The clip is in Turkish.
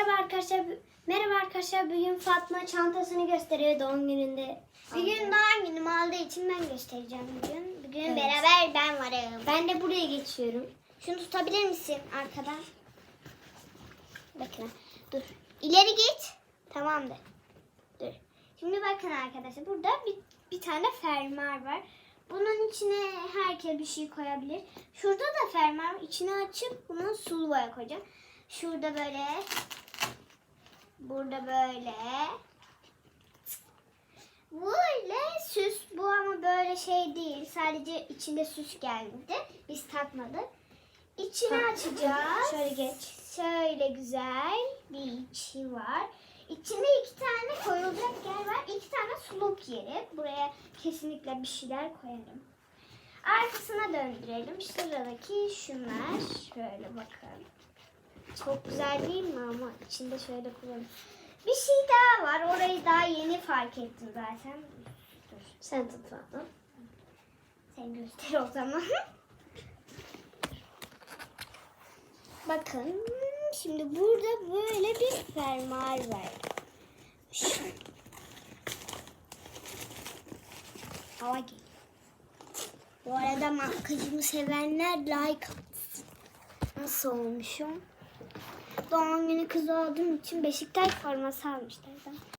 Merhaba arkadaşlar. Merhaba arkadaşlar. Bugün Fatma çantasını gösteriyor doğum gününde. Bugün doğum günüm olduğu için ben göstereceğim bugün. Bugün Evet. beraber ben varım. Ben de buraya geçiyorum. Şunu tutabilir misin arkadan? Bakın. Dur. İleri git. Tamamdır. Dur. Şimdi bakın arkadaşlar. Burada bir, bir tane fermuar var. Bunun içine herkes bir şey koyabilir. Şurada da fermuar var. İçini açıp bunu sulu boya koyacağım. Şurada böyle. Burada böyle. Böyle süs bu ama böyle şey değil. Sadece içinde süs geldi. Biz takmadık. İçini açacağız. Şöyle geç. Şöyle güzel bir içi var. İçinde iki tane koyulacak yer var. İki tane suluk yeri. Buraya kesinlikle bir şeyler koyarım. Arkasına döndürelim. Sıradaki şunlar. Şöyle bakın. Çok güzel değil mi ama içinde şöyle kullanın. Bir şey daha var. Orayı daha yeni fark ettim zaten. Dur. Sen tut Fatma. Sen göster o zaman. Bakın şimdi burada böyle bir fermuar var. Şu- Hava geliyor. Bu arada makyajımı sevenler like atsın. Nasıl olmuşum? Doğum günü kızı olduğum için Beşiktaş forması almışlar.